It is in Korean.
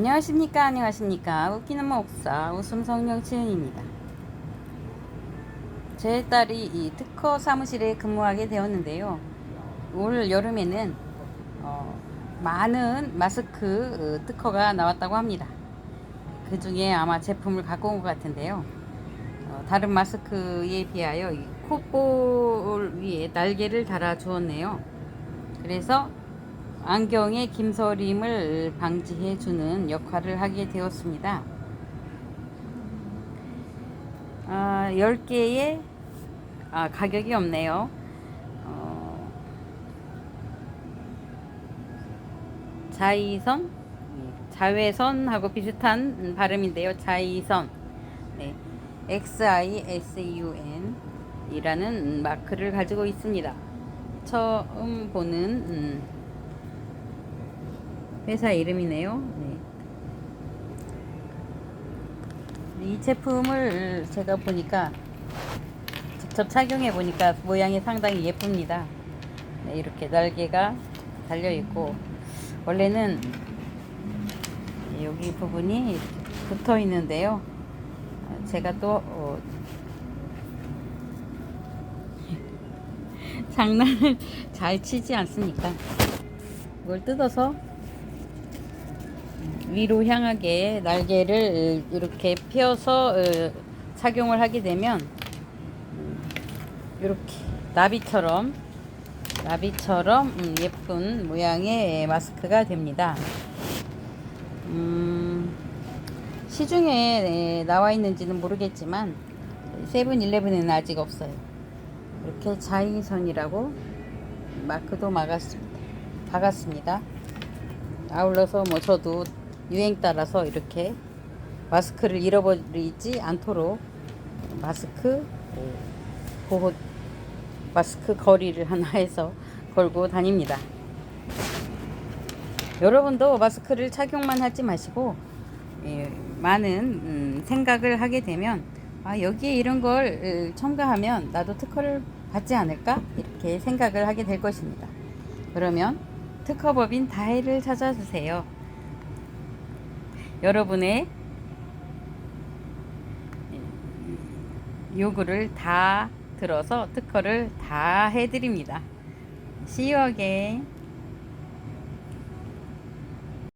안녕하십니까? 안녕하십니까? 웃기는 목사 웃음 성령 치은입니다. 제 딸이 이 특허 사무실에 근무하게 되었는데요. 올 여름에는 어, 많은 마스크 어, 특허가 나왔다고 합니다. 그 중에 아마 제품을 갖고 온 것 같은데요. 어, 다른 마스크에 비하여 이 콧볼 위에 날개를 달아 주었네요. 그래서 안경의 김서림을 방지해 주는 역할을 하게 되었습니다. 아, 10개의 아, 가격이 없네요. 어, 자이선, 자외선하고 비슷한 발음인데요. 자이선, 네. XISUN 이라는 마크를 가지고 있습니다. 처음 보는 음, 회사 이름이네요. 네. 이 제품을 제가 보니까 직접 착용해 보니까 모양이 상당히 예쁩니다. 네, 이렇게 날개가 달려 있고 원래는 여기 부분이 붙어 있는데요. 제가 또 어, 장난을 잘 치지 않습니까? 이걸 뜯어서 위로 향하게 날개를 이렇게 펴서 어, 착용을 하게 되면 이렇게 나비처럼 나비처럼 음, 예쁜 모양의 마스크가 됩니다. 음, 시중에 네, 나와 있는지는 모르겠지만 세븐일레븐에는 아직 없어요. 이렇게 자이선이라고 마크도 막았습니다. 박았습니다. 아울러서 뭐 저도 유행 따라서 이렇게 마스크를 잃어버리지 않도록 마스크 보호 마스크 거리를 하나 해서 걸고 다닙니다. 여러분도 마스크를 착용만 하지 마시고 예, 많은 음, 생각을 하게 되면 아, 여기에 이런 걸 으, 첨가하면 나도 특허를 받지 않을까 이렇게 생각을 하게 될 것입니다. 그러면 특허법인 다혜를 찾아주세요. 여러분의 요구를 다 들어서 특허를 다 해드립니다. Again.